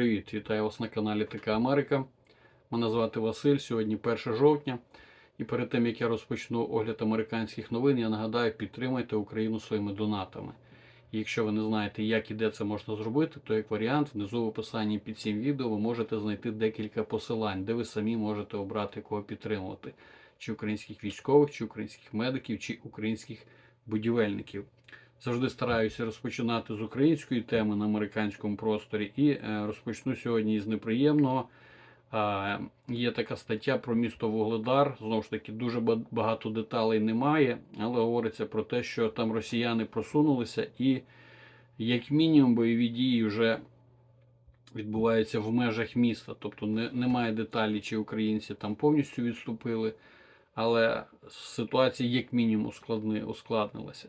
Привіт, вітаю вас на каналі Така Америка. Мене звати Василь. Сьогодні 1 жовтня. І перед тим як я розпочну огляд американських новин, я нагадаю, підтримайте Україну своїми донатами. І якщо ви не знаєте, як і де це можна зробити, то як варіант, внизу в описанні під цим відео ви можете знайти декілька посилань, де ви самі можете обрати кого підтримувати: чи українських військових, чи українських медиків, чи українських будівельників. Завжди стараюся розпочинати з української теми на американському просторі і е, розпочну сьогодні із неприємного. Є така стаття про місто Вугледар. Знову ж таки, дуже багато деталей немає, але говориться про те, що там росіяни просунулися, і як мінімум бойові дії вже відбуваються в межах міста. Тобто не, немає деталі, чи українці там повністю відступили, але ситуація як мінімум ускладнилася.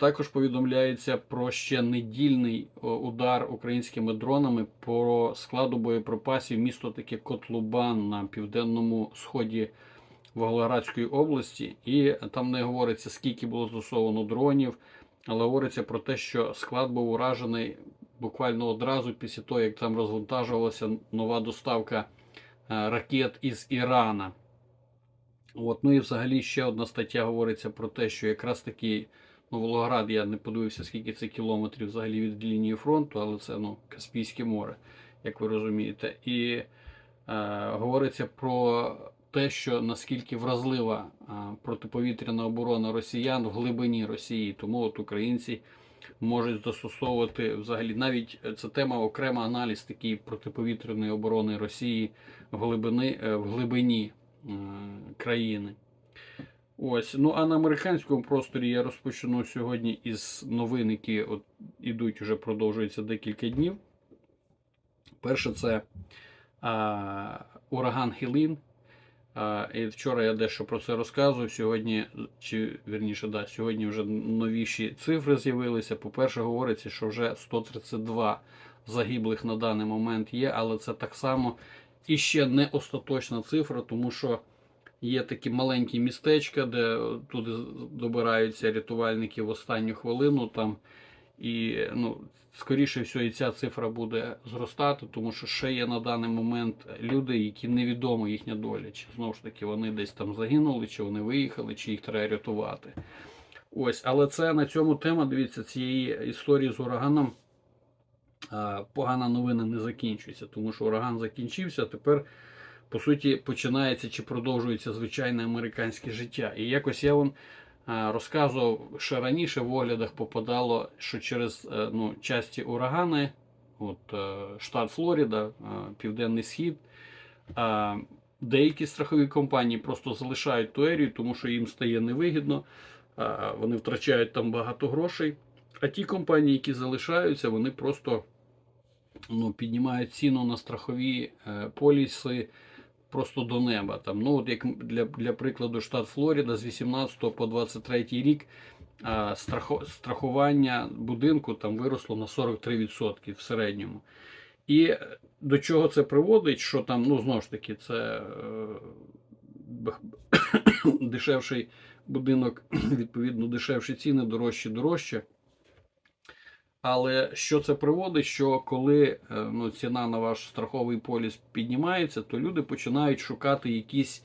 Також повідомляється про ще недільний удар українськими дронами по складу боєприпасів місто таке Котлубан на південному сході Волгоградської області. І там не говориться, скільки було застосовано дронів, але говориться про те, що склад був уражений буквально одразу після того, як там розвантажувалася нова доставка е, ракет із Ірана. От, ну і взагалі ще одна стаття говориться про те, що якраз таки ну, Волгоград, я не подивився, скільки це кілометрів взагалі від лінії фронту, але це ну, Каспійське море, як ви розумієте. І е, говориться про те, що наскільки вразлива е, протиповітряна оборона росіян в глибині Росії. Тому от українці можуть застосовувати взагалі навіть е, це тема окрема аналіз такий протиповітряної оборони Росії в глибини, е, в глибині е, країни. Ось, ну а на американському просторі я розпочну сьогодні із новин, які от ідуть вже продовжуються декілька днів. Перше, це а, ураган Хілін. А, і вчора я дещо про це розказував. Сьогодні, чи вірніше, да, сьогодні вже новіші цифри з'явилися. По-перше, говориться, що вже 132 загиблих на даний момент є, але це так само і ще не остаточна цифра, тому що. Є такі маленькі містечка, де туди добираються рятувальники в останню хвилину. Там, І ну, скоріше всього, і ця цифра буде зростати, тому що ще є на даний момент люди, які невідомо їхня доля. Чи знову ж таки вони десь там загинули, чи вони виїхали, чи їх треба рятувати. Ось, але це на цьому тема, дивіться, цієї історії з ураганом. Погана новина не закінчується, тому що ураган закінчився, а тепер по суті, починається чи продовжується звичайне американське життя. І якось я вам розказував, що раніше в оглядах попадало, що через е, ну, часті урагани, от е, штат Флорида, е, Південний Схід, деякі страхові компанії просто залишають ту ерію, тому що їм стає невигідно, вони втрачають там багато грошей. А ті компанії, які залишаються, вони просто ну, піднімають ціну на страхові поліси просто до неба. Там, ну, от як для, для прикладу, штат Флорида з 18 по 23 рік а, страхо, страхування будинку там виросло на 43% в середньому. І до чого це приводить? Що там, ну знову ж таки, це е, дешевший будинок, відповідно, дешевші ціни, дорожче, дорожче. Але що це приводить? Що коли е, ну, ціна на ваш страховий поліс піднімається, то люди починають шукати якісь,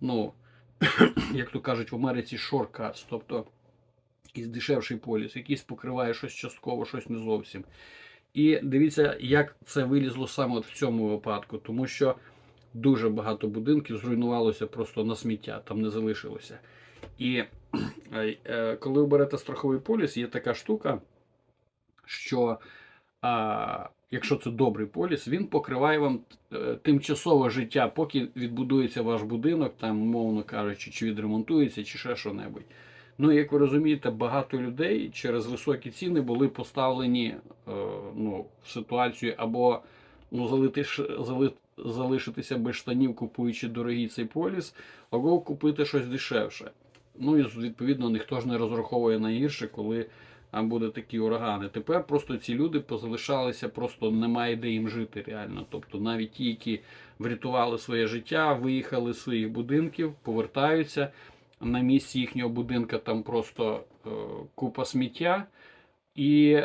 ну, як то кажуть в Америці, шоркац, тобто якийсь дешевший поліс, якийсь покриває щось частково, щось не зовсім. І дивіться, як це вилізло саме от в цьому випадку, тому що дуже багато будинків зруйнувалося просто на сміття, там не залишилося. І е, коли ви берете страховий поліс, є така штука що а, якщо це добрий поліс, він покриває вам е, тимчасове життя, поки відбудується ваш будинок, там, умовно кажучи, чи відремонтується, чи ще що-небудь. Ну, як ви розумієте, багато людей через високі ціни були поставлені е, ну, в ситуацію або ну, залити, зали, залишитися без штанів, купуючи дорогий цей поліс, або купити щось дешевше. Ну і відповідно ніхто ж не розраховує на гірше, коли там буде такі урагани. Тепер просто ці люди позалишалися, просто немає де їм жити реально. Тобто навіть ті, які врятували своє життя, виїхали з своїх будинків, повертаються. На місці їхнього будинка там просто е, купа сміття. І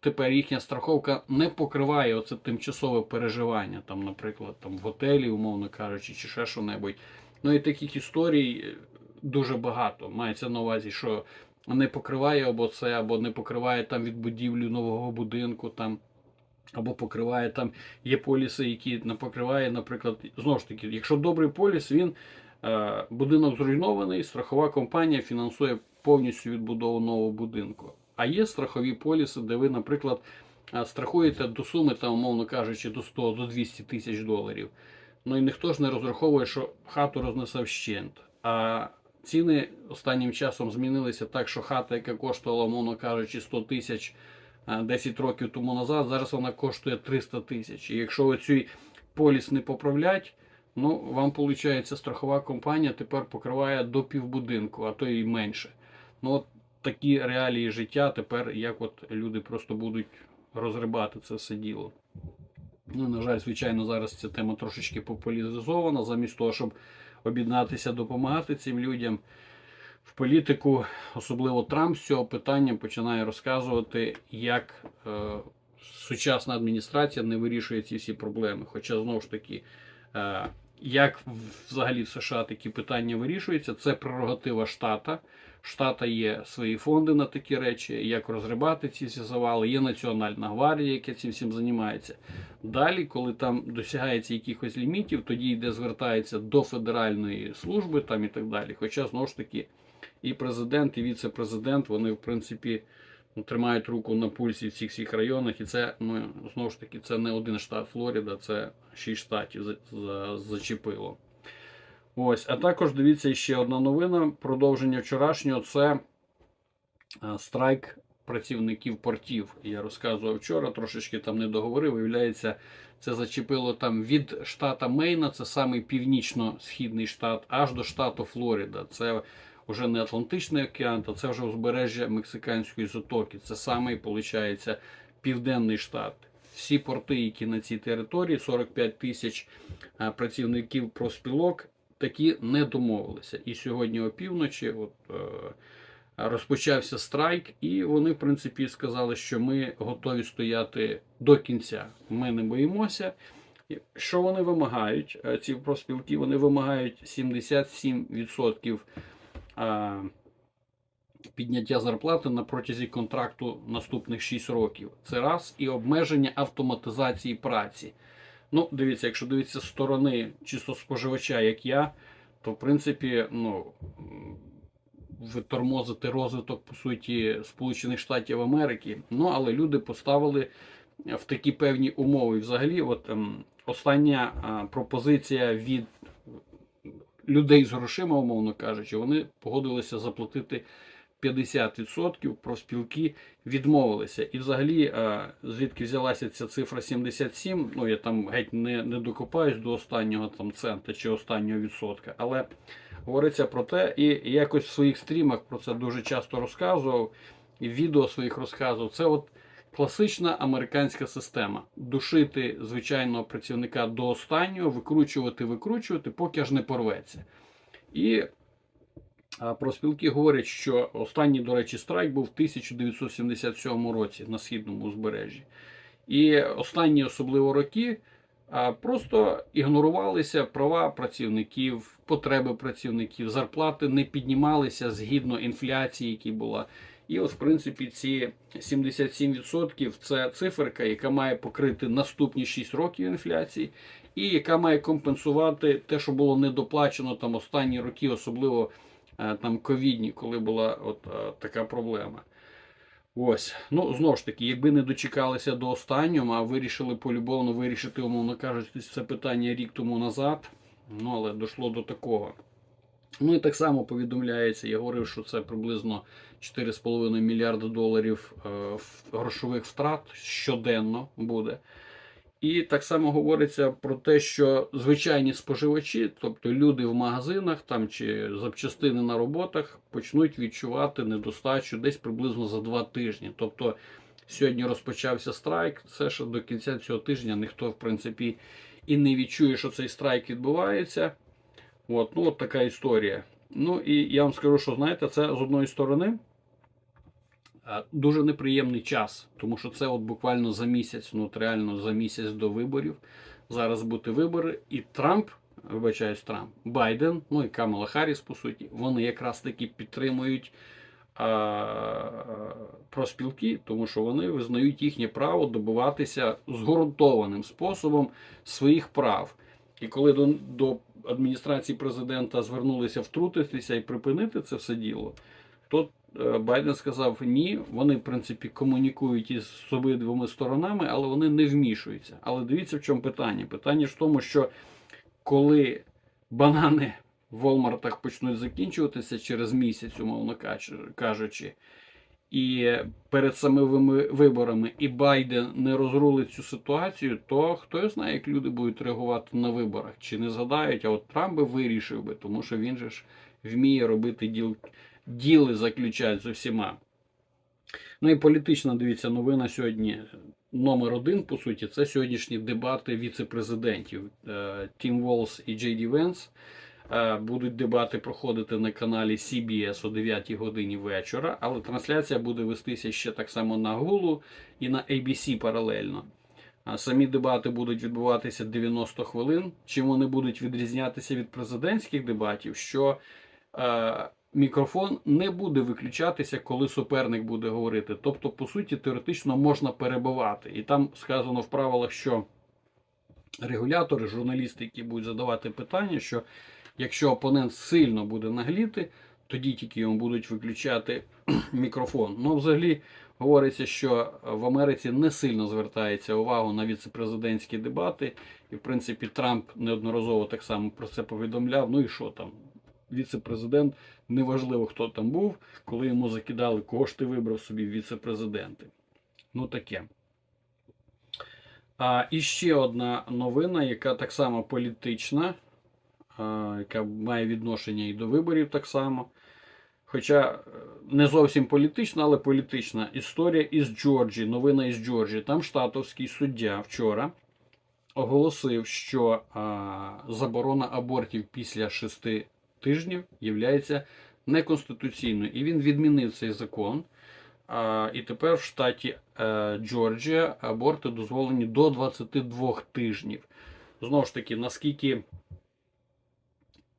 тепер їхня страховка не покриває оце тимчасове переживання, там, наприклад, там в готелі, умовно кажучи, чи ще що-небудь. Ну і таких історій е, дуже багато. Мається на увазі, що не покриває або це, або не покриває там від будівлі нового будинку, там, або покриває там. Є поліси, які не покриває, наприклад, знову ж таки, якщо добрий поліс, він е, будинок зруйнований, страхова компанія фінансує повністю відбудову нового будинку. А є страхові поліси, де ви, наприклад, е, страхуєте до суми, там, умовно кажучи, до 100 до 200 тисяч доларів. Ну і ніхто ж не розраховує, що хату рознесе вщент. А ціни останнім часом змінилися так, що хата, яка коштувала, умовно кажучи, 100 тисяч е, 10 років тому назад, зараз вона коштує 300 тисяч. І якщо оцей поліс не поправлять, ну вам виходить, страхова компанія тепер покриває до півбудинку, а то і менше. Ну от такі реалії життя тепер, як от люди просто будуть розрибати це все діло. Ну, на жаль, звичайно, зараз ця тема трошечки популяризована, замість того, щоб об'єднатися, допомагати цим людям. В політику, особливо Трамп з цього питання починає розказувати, як е, сучасна адміністрація не вирішує ці всі проблеми. Хоча знову ж таки, е, як взагалі в США такі питання вирішуються, це прерогатива штата. Штата є свої фонди на такі речі, як розрибати ці всі завали. Є Національна гвардія, яка цим всім займається. Далі, коли там досягається якихось лімітів, тоді йде звертається до федеральної служби там і так далі. Хоча знову ж таки і президент, і віце-президент, вони в принципі тримають руку на пульсі в цих всіх районах, і це ну знову ж таки це не один штат Флорида, це шість штатів за, за, зачепило. Ось, а також дивіться ще одна новина. Продовження вчорашнього це е, страйк працівників портів. Я розказував вчора, трошечки там не договорив. Виявляється, це зачепило там від штата Мейна, це самий північно-східний штат, аж до штату Флорида. Це вже не Атлантичний океан, то це вже узбережжя Мексиканської затоки. Це самий, виходить, південний штат. Всі порти, які на цій території, 45 тисяч е, працівників профспілок, такі не домовилися. І сьогодні опівночі от, е, розпочався страйк, і вони, в принципі, сказали, що ми готові стояти до кінця. Ми не боїмося. Що вони вимагають? Е, Ці профспілки вони вимагають 77% підняття зарплати на протязі контракту наступних 6 років. Це раз і обмеження автоматизації праці. Ну, дивіться, якщо дивитися з сторони чисто споживача, як я, то в принципі, ну. ви розвиток, по суті, Сполучених Штатів Америки. Ну, але люди поставили в такі певні умови. Взагалі, от ем, остання а, пропозиція від людей з грошима, умовно кажучи, вони погодилися заплатити 50%, профспілки відмовилися. І взагалі, е, звідки взялася ця цифра 77, ну я там геть не, не докопаюсь до останнього там цента чи останнього відсотка, але говориться про те, і якось в своїх стрімах про це дуже часто розказував, і в відео своїх розказував. Це от класична американська система. Душити звичайного працівника до останнього, викручувати, викручувати, поки аж не порветься. І а, профспілки говорять, що останній, до речі, страйк був в 1977 році на східному узбережжі. І останні особливо роки просто ігнорувалися права працівників, потреби працівників, зарплати не піднімалися згідно інфляції, які була. І от, в принципі, ці 77% це циферка, яка має покрити наступні 6 років інфляції, і яка має компенсувати те, що було недоплачено там останні роки, особливо там ковідні, коли була от е, така проблема. Ось, ну знову ж таки, якби не дочекалися до останнього, а вирішили полюбовно вирішити, умовно кажучи, це питання рік тому назад. Ну, але дійшло до такого. Ну і так само повідомляється, я говорив, що це приблизно 4,5 мільярда доларів е, грошових втрат щоденно буде. І так само говориться про те, що звичайні споживачі, тобто люди в магазинах там чи запчастини на роботах, почнуть відчувати недостачу десь приблизно за два тижні. Тобто сьогодні розпочався страйк. Це ще до кінця цього тижня ніхто, в принципі, і не відчує, що цей страйк відбувається. От, ну, от така історія. Ну і я вам скажу, що знаєте, це з одної сторони Дуже неприємний час, тому що це от буквально за місяць, ну от реально за місяць до виборів. Зараз бути вибори, і Трамп, вибачаюсь, Трамп, Байден, ну і Камала Харріс, по суті, вони якраз таки підтримують а, проспілки, тому що вони визнають їхнє право добиватися зґрунтованим способом своїх прав. І коли до, до адміністрації президента звернулися втрутитися і припинити це все діло, то е, Байден сказав ні, вони в принципі комунікують із обидвома сторонами, але вони не вмішуються. Але дивіться, в чому питання. Питання ж в тому, що коли банани в Волмартах почнуть закінчуватися через місяць, умовно кажучи, і перед самими виборами і Байден не розрулить цю ситуацію, то хто знає, як люди будуть реагувати на виборах. Чи не згадають, а от Трамп би вирішив би, тому що він же ж вміє робити діл, діли заключати з усіма. Ну і політична, дивіться, новина сьогодні номер один, по суті, це сьогоднішні дебати віце-президентів Е, Тім Волс і Джей Ді Венс. Е, Будуть дебати проходити на каналі CBS о 9 годині вечора, але трансляція буде вестися ще так само на Hulu і на ABC паралельно. Самі дебати будуть відбуватися 90 хвилин. Чим вони будуть відрізнятися від президентських дебатів, що е, мікрофон не буде виключатися, коли суперник буде говорити. Тобто, по суті, теоретично можна перебивати. І там сказано в правилах, що регулятори, журналісти, які будуть задавати питання, що якщо опонент сильно буде нагліти, тоді тільки йому будуть виключати мікрофон. Ну, взагалі, говориться, що в Америці не сильно звертається увагу на віцепрезидентські дебати. І, в принципі, Трамп неодноразово так само про це повідомляв. Ну і що там? Віце-президент, неважливо, хто там був, коли йому закидали кошти, вибрав собі віце-президенти. Ну таке. А і ще одна новина, яка так само політична, а, яка має відношення і до виборів так само. Хоча е, не зовсім політична, але політична історія із Джорджії, новина із Джорджії. Там штатовський суддя вчора оголосив, що а, заборона абортів після шести тижнів є неконституційною. І він відмінив цей закон. І тепер в штаті е, Джорджія аборти дозволені до 22 тижнів. Знову ж таки, наскільки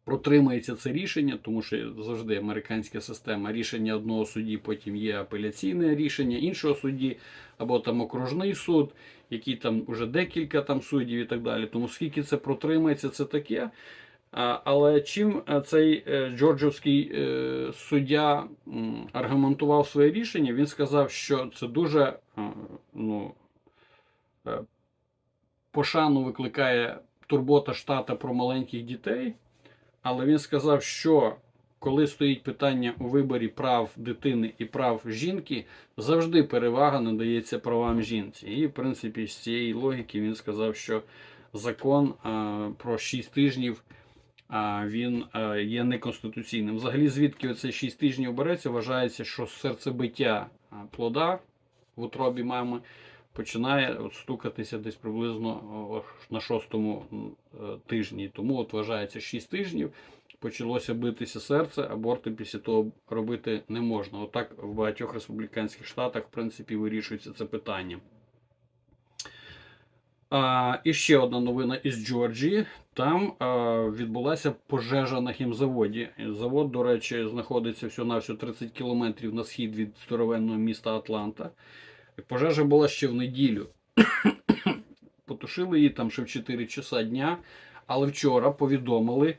протримається це рішення, тому що завжди американська система рішення одного судді, потім є апеляційне рішення іншого судді, або там окружний суд, який там уже декілька там суддів і так далі. Тому скільки це протримається, це таке. Але чим е, цей е, джорджівський е, суддя аргументував своє рішення, він сказав, що це дуже ну, пошану викликає турбота штата про маленьких дітей. Але він сказав, що коли стоїть питання у виборі прав дитини і прав жінки, завжди перевага надається правам жінці. І, в принципі, з цієї логіки він сказав, що закон про 6 тижнів він є неконституційним. Взагалі, звідки оце 6 тижнів береться, вважається, що серцебиття плода в утробі мами починає стукатися десь приблизно на шостому е, тижні. Тому от вважається 6 тижнів. Почалося битися серце, аборти після того робити не можна. Отак в багатьох республіканських штатах, в принципі, вирішується це питання. А, і ще одна новина із Джорджії. Там а, відбулася пожежа на хімзаводі. Завод, до речі, знаходиться всього на 30 кілометрів на схід від старовинного міста Атланта. Пожежа була ще в неділю. Потушили її там ще в 4 часа дня, але вчора повідомили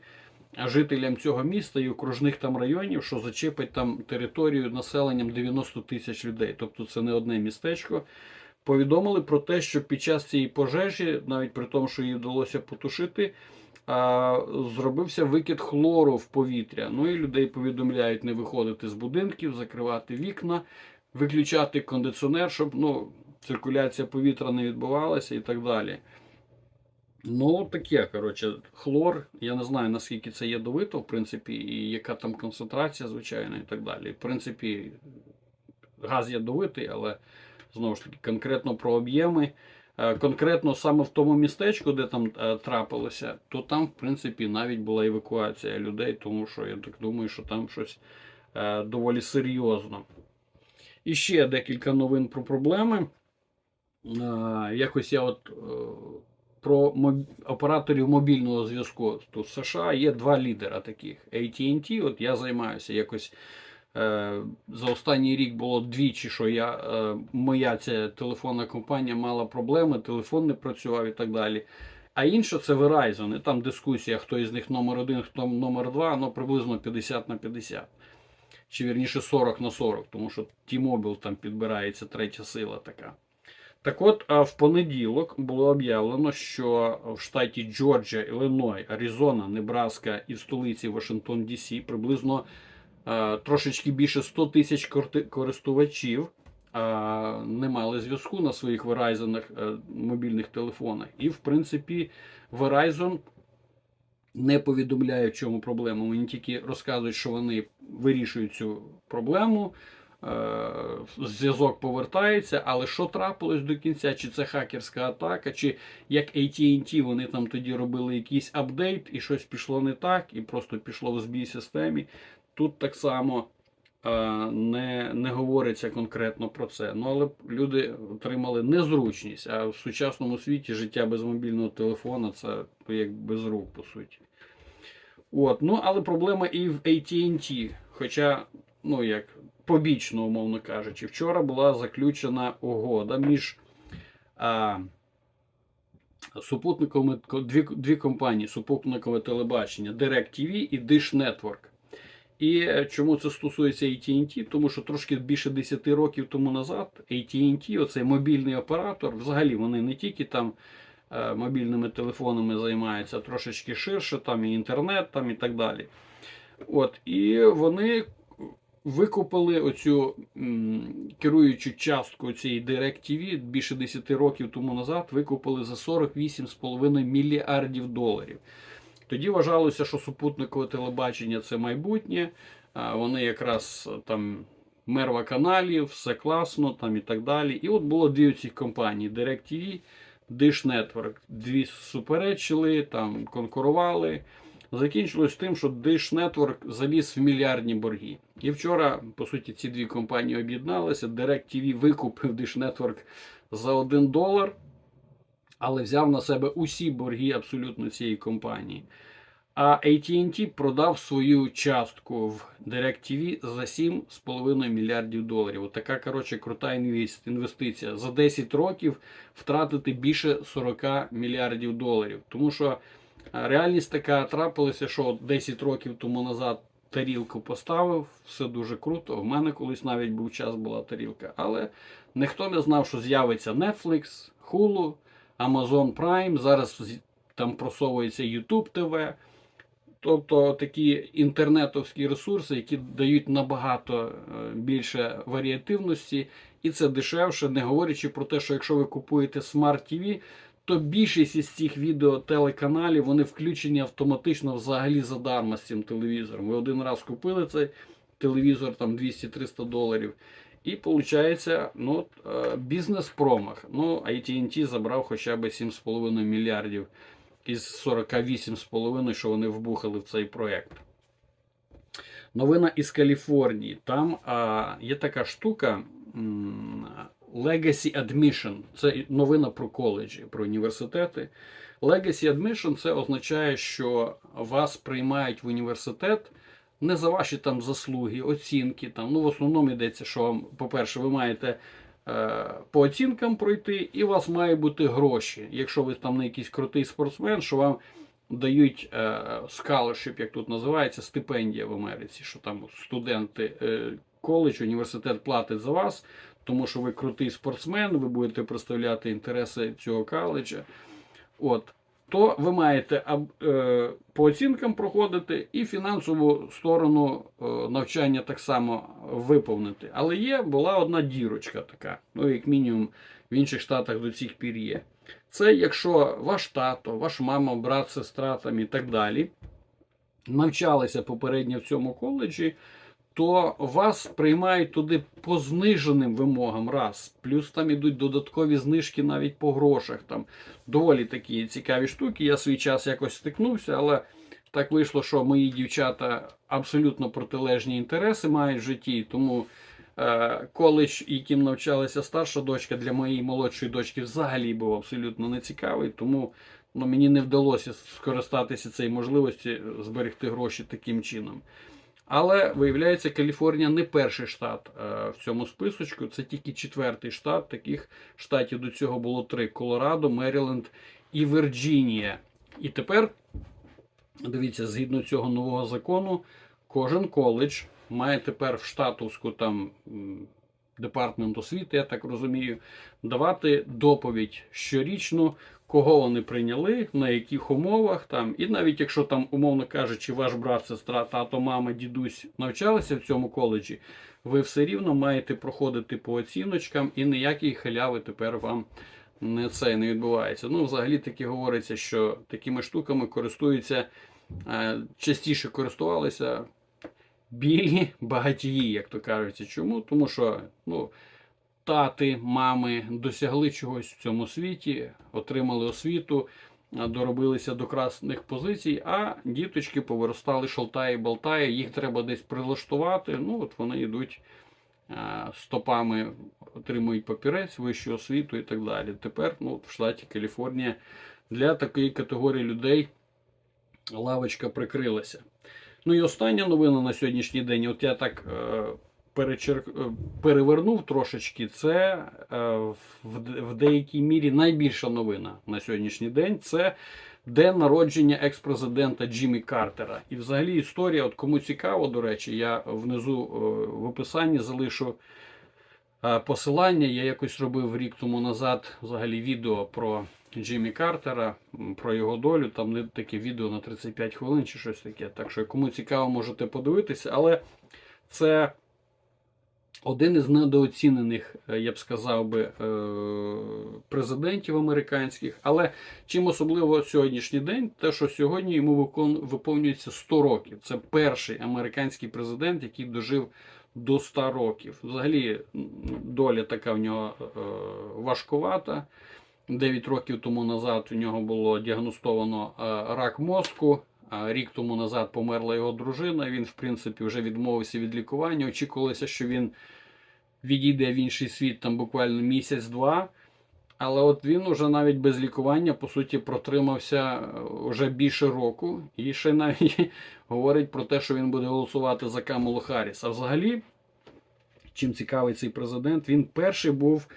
жителям цього міста і окружних там районів, що зачепить там територію населенням 90 тисяч людей. Тобто це не одне містечко. Повідомили про те, що під час цієї пожежі, навіть при тому, що її вдалося потушити, зробився викид хлору в повітря. Ну і людей повідомляють не виходити з будинків, закривати вікна, виключати кондиціонер, щоб ну, циркуляція повітря не відбувалася і так далі. Ну, таке, коротше, хлор, я не знаю, наскільки це ядовито, в принципі, і яка там концентрація, звичайно, і так далі. В принципі, газ ядовитий, але знову ж таки, конкретно про об'єми. Е, Конкретно саме в тому містечку, де там е, трапилося, то там, в принципі, навіть була евакуація людей, тому що я так думаю, що там щось е, доволі серйозно. І ще декілька новин про проблеми. Якось я от про операторів мобільного зв'язку. Тут в США є два лідера таких: AT&T, от я займаюся якось. Е, За останній рік було двічі, що я, е, моя ця телефонна компанія мала проблеми, телефон не працював і так далі. А інше це Verizon. І там дискусія, хто із них номер один, хто номер два, ну приблизно 50 на 50. Чи вірніше 40 на 40, тому що T-Mobile там підбирається третя сила така. Так от, в понеділок було об'явлено, що в штаті Джорджія, Іллиной, Аризона, Небраска і в столиці Вашингтон Дісі приблизно трошечки більше 100 тисяч користувачів е, не мали зв'язку на своїх Verizon е, мобільних телефонах. І, в принципі, Verizon не повідомляє, в чому проблема. Вони тільки розказують, що вони вирішують цю проблему. е, Зв'язок повертається, але що трапилось до кінця? Чи це хакерська атака, чи як AT&T вони там тоді робили якийсь апдейт, і щось пішло не так, і просто пішло в збій системі. Тут так само е, не, не говориться конкретно про це. Ну але люди отримали незручність. А в сучасному світі життя без мобільного телефона це як без рук, по суті. От, ну, але проблема і в AT&T. Хоча, ну як побічно, умовно кажучи, вчора була заключена угода між а, супутниковими дві, дві компанії супутникове телебачення DirecTV і Dish Network. І е, чому це стосується AT&T? Тому що трошки більше 10 років тому назад AT&T, оцей мобільний оператор, взагалі вони не тільки там е, мобільними телефонами займаються, а трошечки ширше, там і інтернет, там і так далі. От, і вони викупили оцю м, керуючу частку цієї DirecTV більше 10 років тому назад, викупили за 48,5 мільярдів доларів. Тоді вважалося, що супутникове телебачення це майбутнє. Вони якраз там мерва каналів, все класно там і так далі. І от було дві цих компанії: DirecTV, Dish Network. Дві суперечили, там конкурували. Закінчилось тим, що Dish Network заліз в мільярдні борги. І вчора, по суті, ці дві компанії об'єдналися. DirecTV викупив Dish Network за 1 долар, але взяв на себе усі борги абсолютно цієї компанії. А AT&T продав свою частку в DirecTV за 7,5 мільярдів доларів. От така, коротше, крута інвестиція. За 10 років втратити більше 40 мільярдів доларів. Тому що реальність така трапилася, що 10 років тому назад тарілку поставив, все дуже круто. У мене колись навіть був час, була тарілка. Але ніхто не знав, що з'явиться Netflix, Hulu, Amazon Prime. Зараз там просовується YouTube TV. Тобто такі інтернетовські ресурси, які дають набагато е, більше варіативності, і це дешевше, не говорячи про те, що якщо ви купуєте Smart TV, то більшість із цих відеотелеканалів вони включені автоматично взагалі задарма з цим телевізором. Ви один раз купили цей телевізор там 200-300 доларів. І виходить, ну, е, бізнес-промах. Ну, AT&T забрав хоча б 7,5 мільярдів із 48,5, що вони вбухали в цей проєкт. Новина із Каліфорнії. Там а, є така штука Legacy Admission. Це новина про коледжі, про університети. Legacy Admission це означає, що вас приймають в університет не за ваші там заслуги, оцінки. Там. Ну, в основному йдеться, що вам, по-перше, ви маєте е, по оцінкам пройти, і у вас має бути гроші. Якщо ви там не якийсь крутий спортсмен, що вам дають е, scholarship, як тут називається, стипендія в Америці, що там студенти е, коледж, університет платить за вас, тому що ви крутий спортсмен, ви будете представляти інтереси цього коледжа. От. То ви маєте е, по оцінкам проходити і фінансову сторону е, навчання так само виповнити. Але є була одна дірочка така, ну як мінімум в інших штатах до цих пір є. Це якщо ваш тато, ваш мама, брат, сестра там і так далі навчалися попередньо в цьому коледжі, то вас приймають туди по зниженим вимогам раз. Плюс там ідуть додаткові знижки навіть по грошах. Там доволі такі цікаві штуки. Я свій час якось стикнувся, але так вийшло, що мої дівчата абсолютно протилежні інтереси мають в житті, тому Е, Коледж, яким навчалася старша дочка, для моєї молодшої дочки взагалі був абсолютно нецікавий, тому ну, мені не вдалося скористатися цією можливості зберегти гроші таким чином. Але виявляється, Каліфорнія не перший штат е, в цьому списочку, це тільки четвертий штат. Таких штатів до цього було три: Колорадо, Меріленд і Вірджинія. І тепер, дивіться, згідно цього нового закону, кожен коледж має тепер в штатовську там департамент освіти, я так розумію, давати доповідь щорічну, кого вони прийняли, на яких умовах там, і навіть якщо там, умовно кажучи, ваш брат, сестра, тато, мама, дідусь навчалися в цьому коледжі, ви все рівно маєте проходити по оціночкам, і ніякої халяви тепер вам не це не відбувається. Ну, взагалі таки говориться, що такими штуками користуються е, частіше користувалися білі багатії, як то кажуть. Чому? Тому що ну, тати, мами досягли чогось в цьому світі, отримали освіту, доробилися до красних позицій, а діточки повиростали шолтає болтає, їх треба десь прилаштувати. Ну, от вони йдуть стопами, отримують папірець, вищу освіту і так далі. Тепер ну, в штаті Каліфорнія для такої категорії людей лавочка прикрилася. Ну і остання новина на сьогоднішній день. От я так е, перечер... е, перевернув трошечки. Це е, в, деякій мірі найбільша новина на сьогоднішній день. Це день народження екс-президента Джиммі Картера. І взагалі історія, от кому цікаво, до речі, я внизу в описанні залишу. Посилання я якось робив рік тому назад взагалі відео про Джиммі Картера, про його долю. Там не таке відео на 35 хвилин чи щось таке. Так що, кому цікаво, можете подивитися. Але це один із недооцінених, е, я б сказав би, е, президентів американських. Але чим особливо сьогоднішній день, те, що сьогодні йому виповнюється 100 років. Це перший американський президент, який дожив до 100 років. Взагалі, доля така в нього е, важкувата. 9 років тому назад у нього було діагностовано е, рак мозку. Рік тому назад померла його дружина. Він, в принципі, вже відмовився від лікування. Очікувалося, що він відійде в інший світ там буквально місяць-два. Але от він уже навіть без лікування, по суті, протримався вже більше року. І ще навіть говорить про те, що він буде голосувати за Камалу Харріс. А взагалі, чим цікавий цей президент, він перший був.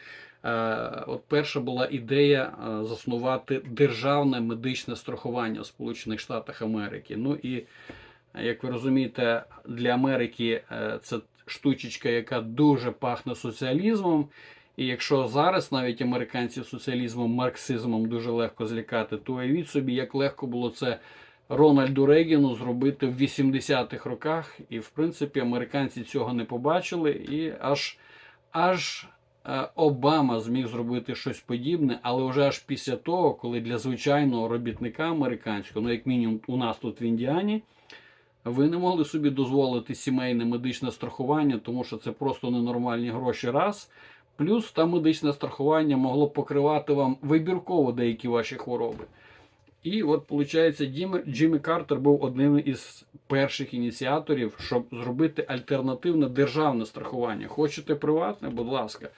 Е, От перша була ідея е, заснувати державне медичне страхування в Сполучених Штатах Америки. Ну і як ви розумієте, для Америки е, це штучечка, яка дуже пахне соціалізмом. І якщо зараз навіть американців соціалізмом, марксизмом дуже легко злякати, то уявіть собі, як легко було це Рональду Рейгіну зробити в 80-х роках. І в принципі американці цього не побачили, і аж аж Обама зміг зробити щось подібне, але вже аж після того, коли для звичайного робітника американського, ну як мінімум у нас тут в Індіані, ви не могли собі дозволити сімейне медичне страхування, тому що це просто ненормальні гроші раз. Плюс там медичне страхування могло покривати вам вибірково деякі ваші хвороби. І от, виходить, Діми- Джиммі Картер був одним із перших ініціаторів, щоб зробити альтернативне державне страхування. Хочете приватне, будь ласка,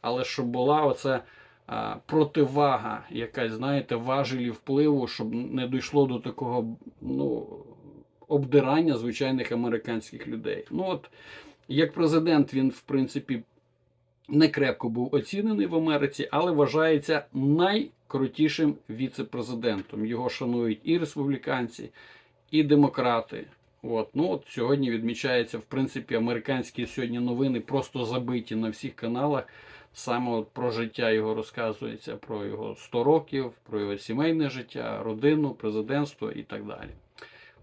але щоб була оця а, противага, якась, знаєте, важелі впливу, щоб не дійшло до такого ну, обдирання звичайних американських людей. Ну от, як президент, він, в принципі, не крепко був оцінений в Америці, але вважається найкрутішим віце-президентом. Його шанують і республіканці, і демократи. От. Ну, от сьогодні відмічається, в принципі, американські сьогодні новини просто забиті на всіх каналах. Саме от про життя його розказується, про його 100 років, про його сімейне життя, родину, президентство і так далі.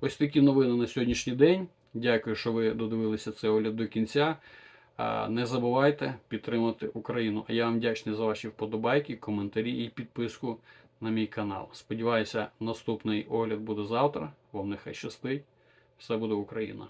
Ось такі новини на сьогоднішній день. Дякую, що ви додивилися цей огляд до кінця. Не забувайте підтримати Україну. А я вам вдячний за ваші вподобайки, коментарі і підписку на мій канал. Сподіваюся, наступний огляд буде завтра. Вам нехай щастить. Все буде Україна!